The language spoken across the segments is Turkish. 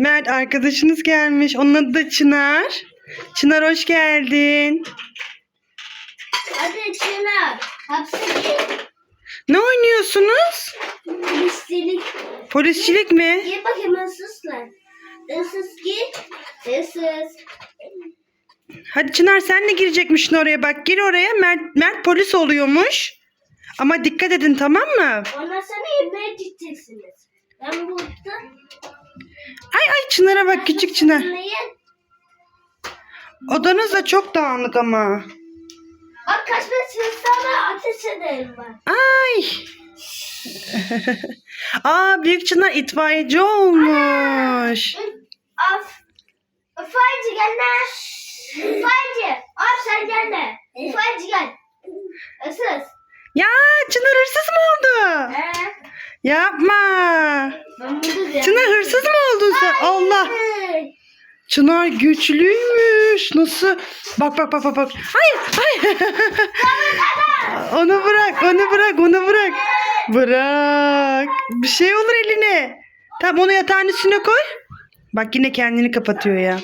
Mert arkadaşınız gelmiş. Onun adı da Çınar. Çınar hoş geldin. Hadi Çınar. Hapse gir. Ne oynuyorsunuz? Polislik. Polisçilik mi? Gir bakayım hırsız lan. Hırsız gir. Hırsız. Hadi Çınar sen de girecekmişsin oraya bak. Gir oraya. Mert, Mert polis oluyormuş. Ama dikkat edin tamam mı? Ondan sonra yemeğe gideceksiniz. Ben burada. Ay ay Çınar'a bak küçük Çınar. Odanız da çok dağınık ama. Bak kaç metre sana ateş ederim ben. Ay. Aa büyük Çınar itfaiyeci olmuş. Af. Faycı gel lan. Faycı. Af sen gel de. Faycı gel. Hırsız. Ya Çınar hırsız mı oldu? Ee, Yapma. Çınar hırsız mı oldun sen? Allah. Çınar güçlüymüş. Nasıl? Bak bak bak bak bak. Hayır hayır. onu bırak onu bırak onu bırak. Bırak. Bir şey olur eline. Tamam onu yatağın üstüne koy. Bak yine kendini kapatıyor ya.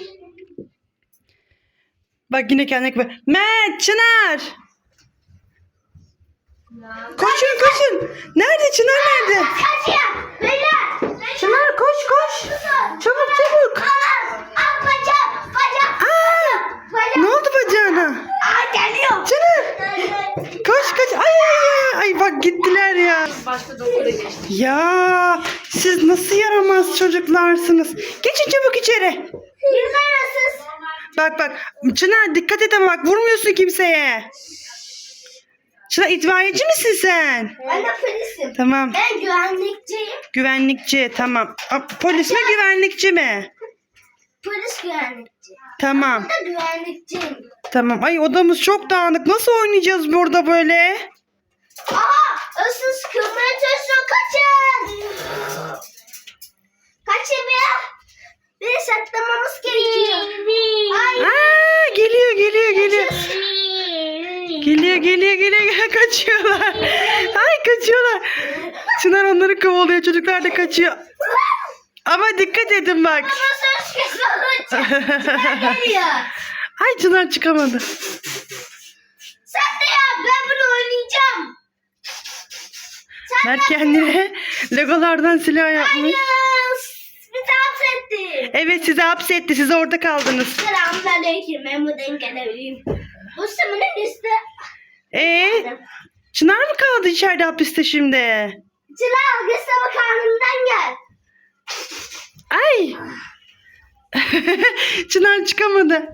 Bak yine kendini kapatıyor. Mert Çınar. Koşun koşun. Nerede? Kaçıyor. Beyler. Çınar koş koş. Çabuk çabuk. Al bacak. Bacak. Aa, Bacak. ne oldu bacağına? Aa geliyor. Çınar. Koş koş. Ay ay ay. Ay bak gittiler ya. Başka doktora geçti. Ya siz nasıl yaramaz çocuklarsınız. Geçin çabuk içeri. Yüzler hırsız. Bak bak. Çınar dikkat et ama bak vurmuyorsun kimseye. Çınar itfaiyeci misin sen? Ben de polisim. Tamam. Ben güvenlikçiyim. Güvenlikçi tamam. A, Polis mi güvenlikçi mi? Polis güvenlikçi. Tamam. Ben de güvenlikçiyim. Tamam. Ay odamız çok dağınık. Nasıl oynayacağız burada böyle? Aha! Hırsız kırmaya çalışıyor. Kaçın! Kaçın ya! Beni saklamamız gerekiyor. Ay! Aa, geliyor geliyor geliyor. Geliyor geliyor geliyor kaçıyorlar. Ay kaçıyorlar. Çınar onları kovalıyor çocuklar da kaçıyor. Ama dikkat edin bak. Ama söz kızı geliyor. Ay Çınar çıkamadı. Sen de ya ben bunu oynayacağım. Sen Mert kendine legolardan silah yapmış. Hayır. Hapsetti. Evet sizi hapsetti. Siz orada kaldınız. Selamünaleyküm. Ben buradan gelebileyim. Bu sımının üstü. Ee, Çınar mı kaldı içeride hapiste şimdi? Çınar Gustavo karnından gel. Ay. Çınar çıkamadı.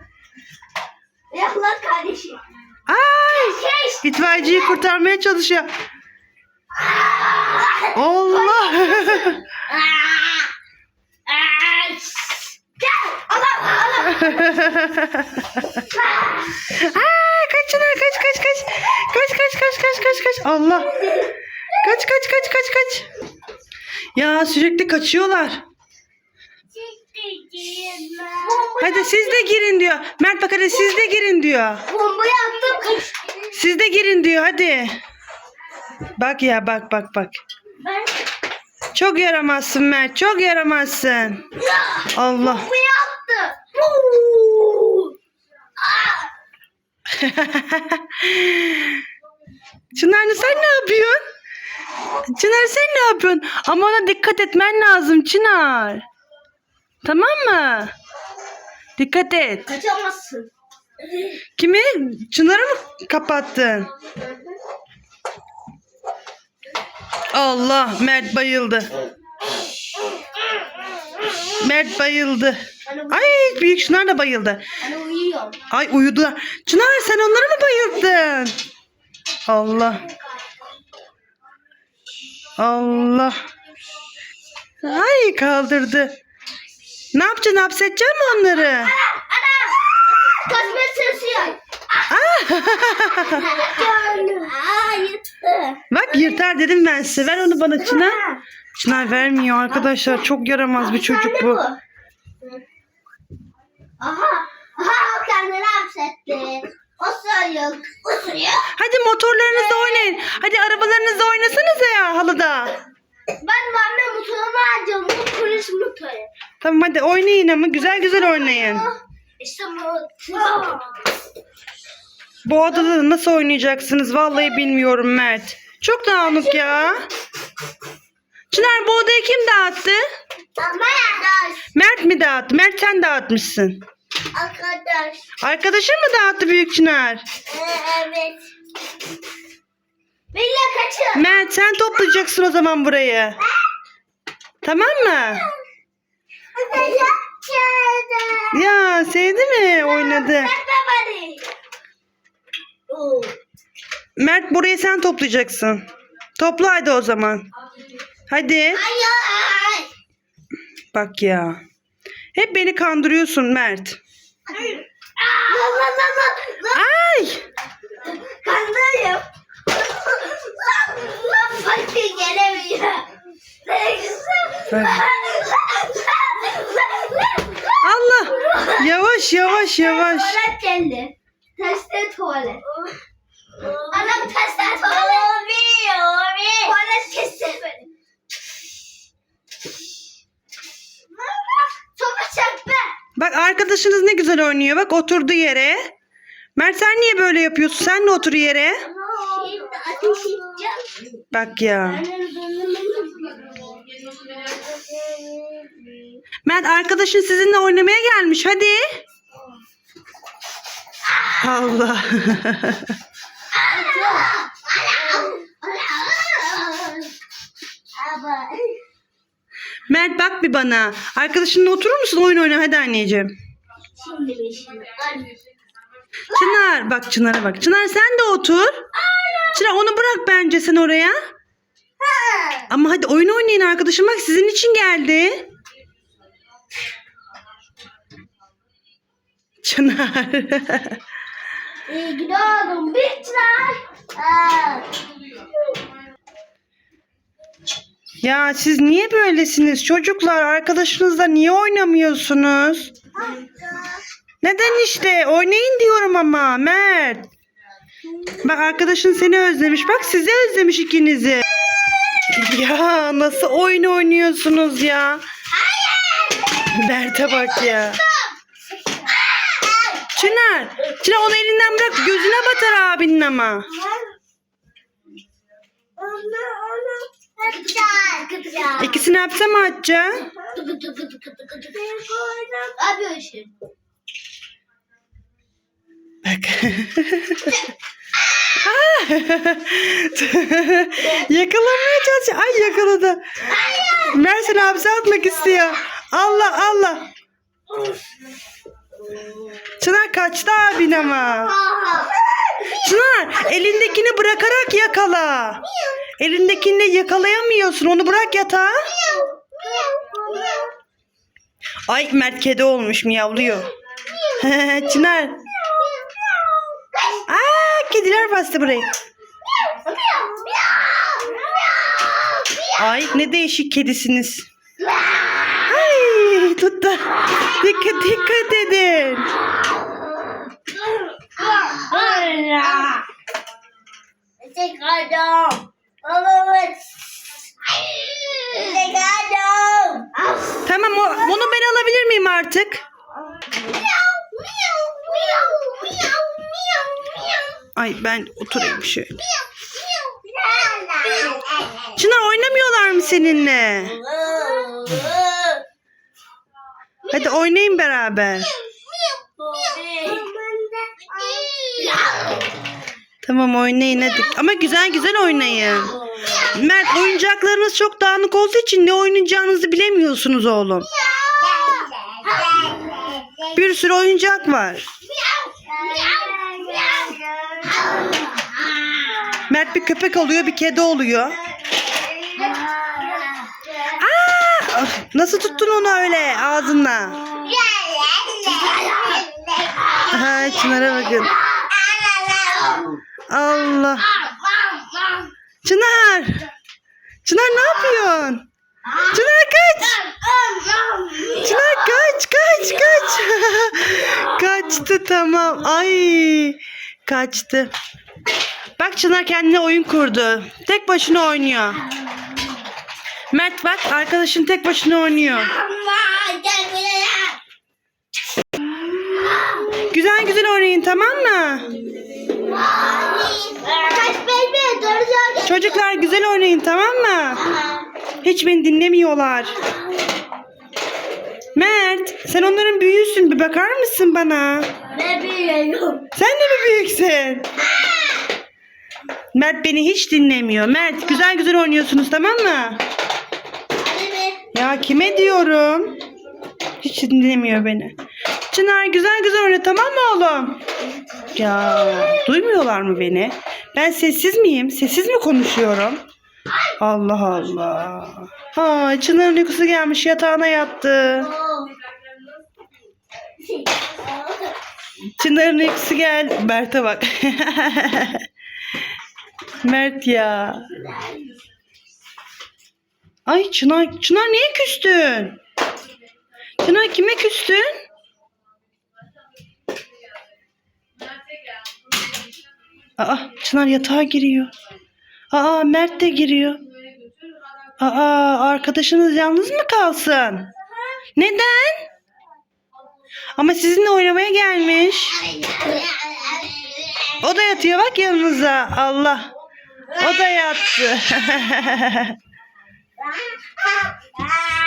Yallah kardeşim. Ay. Keş. İtfaiyeciyi kurtarmaya çalışıyor. Allah. Aa, kaç Çınar kaç kaç kaç. Kaç kaç kaç kaç kaç kaç. Allah. Kaç kaç kaç kaç kaç. Ya sürekli kaçıyorlar. Hadi siz de girin diyor. Mert bak hadi siz de girin diyor. Bombayı attım kaç. Siz de girin diyor hadi. Bak ya bak bak bak. Ben Çok yaramazsın Mert çok yaramazsın. Allah. bombayı Çınar sen ne yapıyorsun? Çınar sen ne yapıyorsun? Ama ona dikkat etmen lazım Çınar. Tamam mı? Dikkat et. Kaçamazsın. Kimi? Çınar'ı mı kapattın? Allah Mert bayıldı. Mert bayıldı. Ay büyük Çınar da bayıldı. Ben uyuyorum. Ay uyudular. Çınar sen onları mı bayılttın? Allah. Allah. Ay kaldırdı. Ne yapacaksın? Hapsedeceksin mi onları? Ana! Kaçma sesi yok. Aa yırttı. Bak yırtar dedim ben size. Ver onu bana Çınar. Çınar vermiyor arkadaşlar. Çok yaramaz bir çocuk bu. Aha. Aha o kendini hapsetti. O soyuk. O soyuk. Hadi motorlarınızla oynayın. Hadi arabalarınızla oynasanıza ya halıda. Ben anne motorumu alacağım. Bu polis motoru. Tamam hadi oynayın ama güzel güzel oynayın. İşte bu. Bu odada da nasıl oynayacaksınız vallahi bilmiyorum Mert. Çok dağınık ya. Çınar bu odayı kim dağıttı? Tamam. Mert mi dağıttı? Mert sen dağıtmışsın. Arkadaş. Arkadaşın mı dağıttı büyük Çınar? Ee, evet. Bella kaçın. Mert sen toplayacaksın o zaman burayı. Tamam mı? Ya sevdi mi oynadı? Mert burayı sen toplayacaksın. Topla hadi o zaman. Hadi. Bak ya. Hep beni kandırıyorsun Mert. Ay! Kandayım. Fakir gelemiyor. Allah! Yavaş yavaş yavaş. Tuvalet geldi. Teste tuvalet. Adam teste tuvalet. Obi, obi. Tuvalet teste Bak arkadaşınız ne güzel oynuyor. Bak oturdu yere. Mert sen niye böyle yapıyorsun? Sen de otur yere. Şimdi ateş edeceğim. Bak ya. Mert arkadaşın sizinle oynamaya gelmiş. Hadi. Allah. Mert bak bir bana. Arkadaşınla oturur musun? Oyun oyna hadi anneciğim. Şimdi. Çınar bak Çınar'a bak. Çınar sen de otur. Çınar onu bırak bence sen oraya. Ama hadi oyun oynayın arkadaşım bak sizin için geldi. Çınar. İyi gidiyorum. Bir çay. Ya siz niye böylesiniz çocuklar? Arkadaşınızla niye oynamıyorsunuz? Neden işte? Oynayın diyorum ama Mert. Bak arkadaşın seni özlemiş. Bak sizi özlemiş ikinizi. Ya nasıl oyun oynuyorsunuz ya? Mert'e bak ya. Çınar. Çınar onu elinden bırak. Gözüne batar abinin ama. Güzel. İkisini hapse mi atacaksın? Abi şey. Bak. Ah! Yakalamaya çalışıyor. Ay yakaladı. Mersin hapse atmak istiyor. Allah Allah. Çınar kaçtı abin ama. Çınar elindekini bırakarak yakala. Elindekini yakalayamıyorsun. Onu bırak yatağa. Ay Mert kedi olmuş miyavlıyor. Çınar. Aa kediler bastı burayı. Ay ne değişik kedisiniz. Ay tuttu. Dikkat dikkat edin. Tekrardan. Tamam o, bunu ben alabilir miyim artık? Ay ben oturayım şöyle. Çınar oynamıyorlar mı seninle? Hadi oynayın beraber. Tamam oynayın hadi. Ama güzel güzel oynayın. Mert oyuncaklarınız çok dağınık olduğu için ne oynayacağınızı bilemiyorsunuz oğlum. Bir sürü oyuncak var. Mert bir köpek oluyor bir kedi oluyor. Aa, of, nasıl tuttun onu öyle ağzınla? Ha, Çınar'a bakın. Allah. Çınar. Çınar ne yapıyorsun? Çınar kaç. Çınar kaç kaç kaç. Kaçtı tamam. Ay kaçtı. Bak Çınar kendine oyun kurdu. Tek başına oynuyor. Mert bak arkadaşın tek başına oynuyor. Güzel güzel oynayın tamam mı? Çocuklar güzel oynayın tamam mı? Hiç beni dinlemiyorlar. Mert sen onların büyüğüsün bir bakar mısın bana? Ne biliyorum. Sen de mi büyüksün? Mert beni hiç dinlemiyor. Mert güzel güzel oynuyorsunuz tamam mı? Ya kime diyorum? Hiç dinlemiyor beni. Çınar güzel güzel oyna tamam mı oğlum? Ya duymuyorlar mı beni? Ben sessiz miyim? Sessiz mi konuşuyorum? Allah Allah. Ha, Çınar'ın uykusu gelmiş yatağına yattı. Çınar'ın uykusu gel. Mert'e bak. Mert ya. Ay Çınar, Çınar niye küstün? Çınar kime küstün? Aa Çınar yatağa giriyor. Aa Mert de giriyor. Aa arkadaşınız yalnız mı kalsın? Neden? Ama sizinle oynamaya gelmiş. O da yatıyor bak yanınıza. Allah. O da yattı.